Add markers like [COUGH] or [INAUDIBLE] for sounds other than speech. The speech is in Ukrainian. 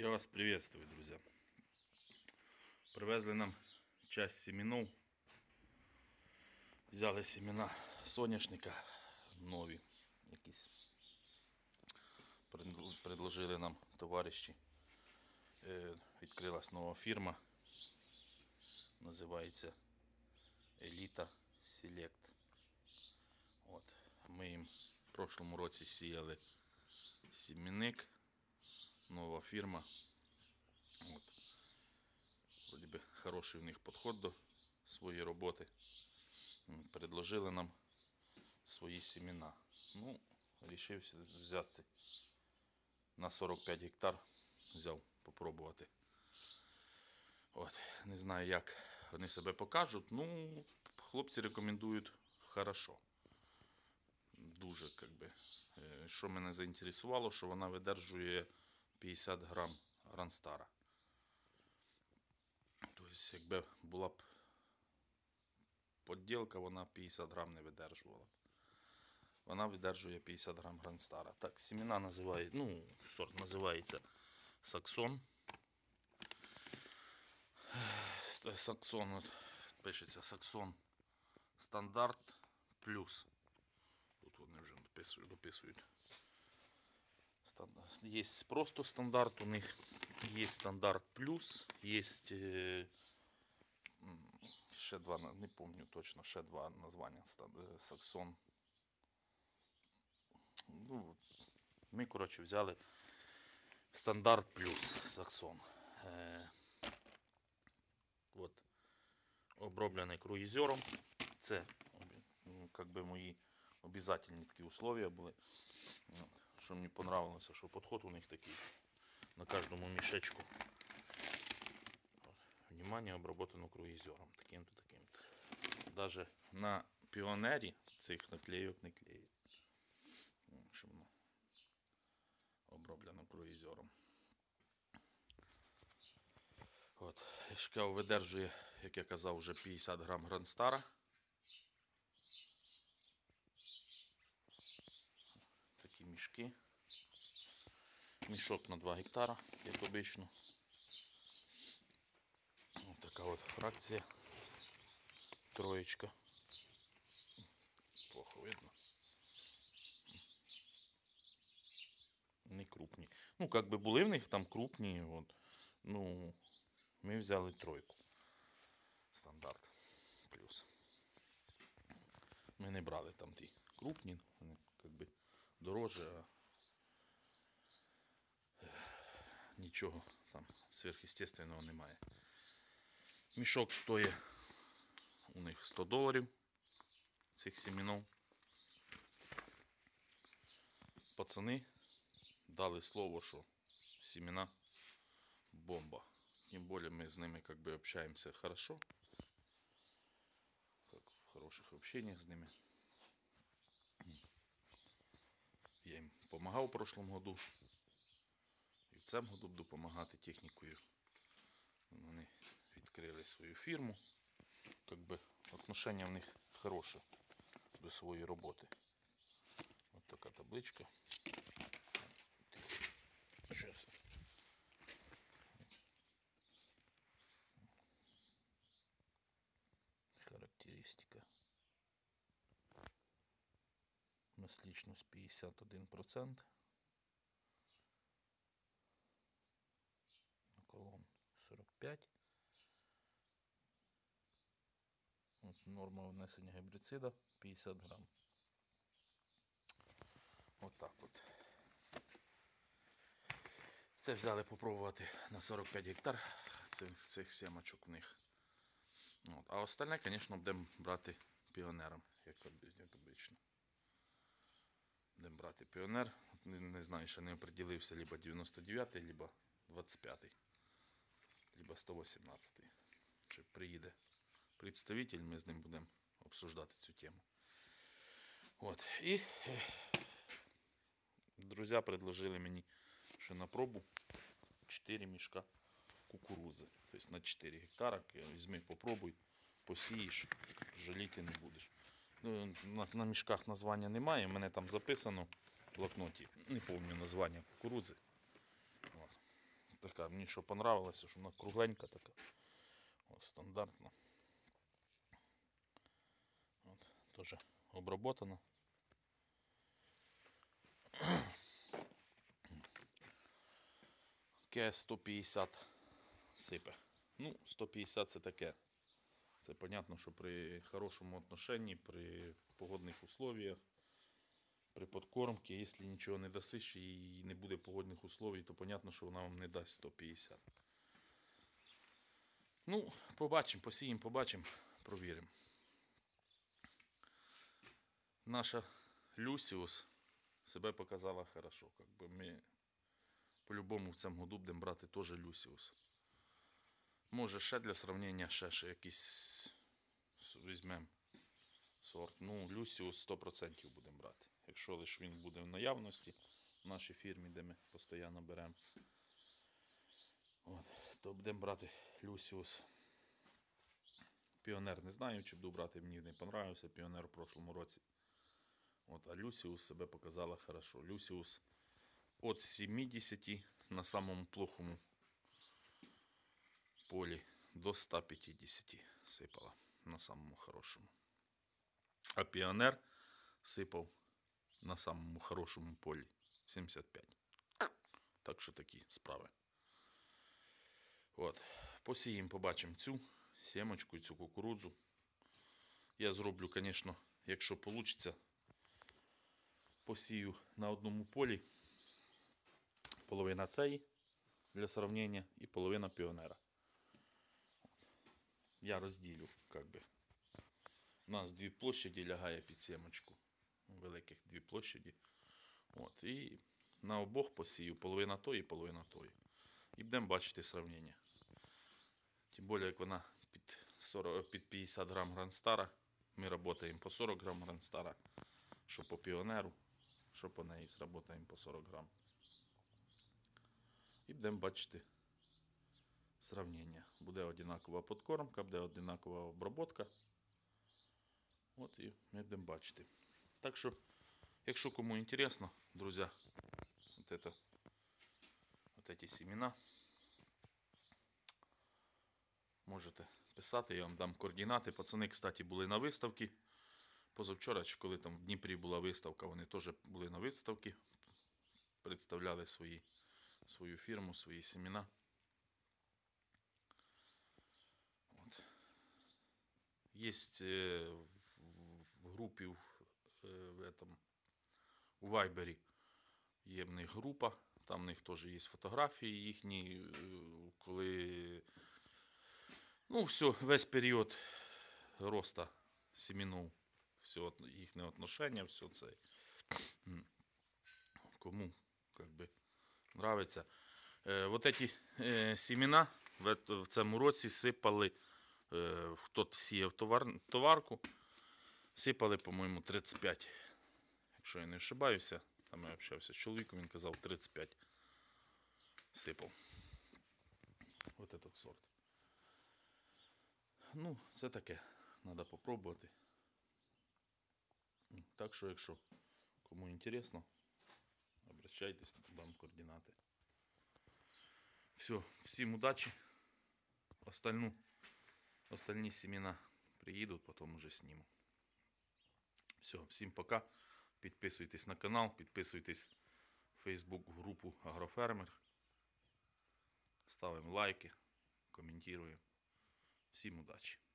Я вас приветствую, друзья. Привезли нам часть семенов. Взяли семена соняшника нові якісь. Предложили нам товариші. Е, Відкрилась нова фірма. Називається Еліта Select. От. Ми їм в прошлому році сіяли сімінник. Нова фірма. От. Вроді би хороший у них підход до своєї роботи. Предложили нам свої семена. Ну, вирішив взяти на 45 гектар. Взяв попробувати. От, не знаю, як вони себе покажуть. Ну, хлопці рекомендують хорошо. Дуже, как би. Е, Що мене заінтересувало, що вона видержує 50 грам Ранстара. Тобто, якби була б поділка, вона 50 грам не видержувала б. Вона видержує 50 грам Гранстара. Так, семена називають, ну, сорт називається Саксон. Саксон, пишеться Саксон Стандарт плюс. Тут вони вже дописують. Есть просто стандарт у них, есть стандарт плюс, е, ще два, не помню точно, ще два названня е, Саксон. Ну, ми, коротше, взяли стандарт плюс Саксон. Е, от, оброблений круїзером. Це как би мої обязательні такі условия були. От. Що мені понравилося, що підход у них такий на кожному мішечку. Внимание обработано круїзером. Таким-то, таким-то. Даже на піонері цих наклейок не клеють. Ну, Що воно оброблено круїзером. От. Шкаф видержує, як я казав, вже 50 грам гранстара. Такі мішки. Мішок на 2 гектара, як обично. Ось така от фракція. Троєчка. Плохо видно. Не крупні. Ну, как би були в них там крупні. От. Ну, ми взяли тройку. Стандарт. Плюс. Ми не брали там ті крупні, вони как би дороже, а ех, нічого там сверхъестественного немає. Мішок стоїть у них 100 доларів цих семенов. Пацани дали слово, що семена бомба. Тем более мы с ними как бы общаемся хорошо. Как в хороших общениях с ними. Допомагав у прошлом году. І в цьому году буду допомагати технікою. Вони відкрили свою фірму. Как би отношення в них хороше до своєї роботи. Ось така табличка. Сейчас. Характеристика. Наслічність 51%. Колон 45. От норма внесення гербіцида 50 грам. Отак от. Це взяли попробувати на 45 гектар цих, цих сімочок в них. От. А остальне, звісно, будемо брати піонером, як обично. Будемо брати піонер. Не, знаю, ще не оприділився либо 99-й, либо 25-й, либо 118-й. Чи приїде представитель, ми з ним будемо обсуждати цю тему. От. І е, друзі предложили мені ще на пробу 4 мішка кукурузи. Тобто на 4 гектара. Візьми, попробуй, посієш, жаліти не будеш. Ну, на, на мішках названня немає, в мене там записано в блокноті. Не пам'ятаю названня кукурудзи. От. Така. Мені що понравилося, що вона кругленька така. От, стандартно. От, теж обработана. КС 150 сипе. Ну, 150 це таке. Це понятно, що при хорошому отношенні, при погодних условиях, при подкормці, якщо нічого не дасиш і не буде погодних условий, то понятно, що вона вам не дасть 150. Ну, побачимо, посіємо, побачимо, провіримо. Наша Люсіус себе показала хорошо. Как ми по-любому в цьому году будемо брати теж Люсіус. Може, ще для сравнення ще, ще якийсь візьмемо сорт. Ну, Люсіус 100% будемо брати. Якщо лише він буде в наявності в нашій фірмі, де ми постійно беремо. От, то будемо брати Люсіус. Піонер не знаю, чи буду брати, мені не понравився піонер в прошлому році. От, а Люсіус себе показала хорошо. Люсіус от 70 на самому плохому полі до 150 сипала на самому хорошому. А піонер сипав на самому хорошому полі 75. Так що такі справи. От. Посіємо, побачимо цю сімочку і цю кукурудзу. Я зроблю, звісно, якщо вийде, посію на одному полі половина цієї для сравнення і половина піонера. Я розділю, как би. У нас дві площаді лягає під сімочку. Великих дві площаді. От, і на обох посію половина тої, половина тої. І будемо бачити сравнення. Тим більше, як вона під, 40, під 50 грам гранстара. Ми працюємо по 40 грам гранстара. Що по піонеру, що по неї сработаємо по 40 грам. І будемо бачити сравнення. Буде одинакова подкормка, буде одинакова оброботка. От і ми будемо бачити. Так що, якщо кому інтересно, друзі, от это, от семена, можете писати, я вам дам координати. Пацани, кстати, були на виставці. Позавчора, коли там в Дніпрі була виставка, вони теж були на виставці, представляли свої, свою фірму, свої семена. Есть э, в, в групі в, э, в этом, у Вайбері є в них група, там в них теж є фотографії їхні, е, коли ну, все, весь період роста семенов, все от- їхнє отношення, все це. [CLEARS THROAT] М. Кому как бы нравится. Е, вот эти е, семена в, ет- в цьому році сипали, е, хто сіяв товар, товарку, сипали, по-моєму, 35. Якщо я не ошибаюся, там я общався з чоловіком, він казав 35 сипав. От этот сорт. Ну, це таке. Треба попробувати. Так що, якщо кому інтересно, обращайтесь, дам координати. Все, всім удачи. Остальну, остальні семена приїдуть, потім уже сниму. Все, всім пока. Підписуйтесь на канал, підписуйтесь в Facebook групу Агрофермер. Ставимо лайки, коментуємо. Всім удачі!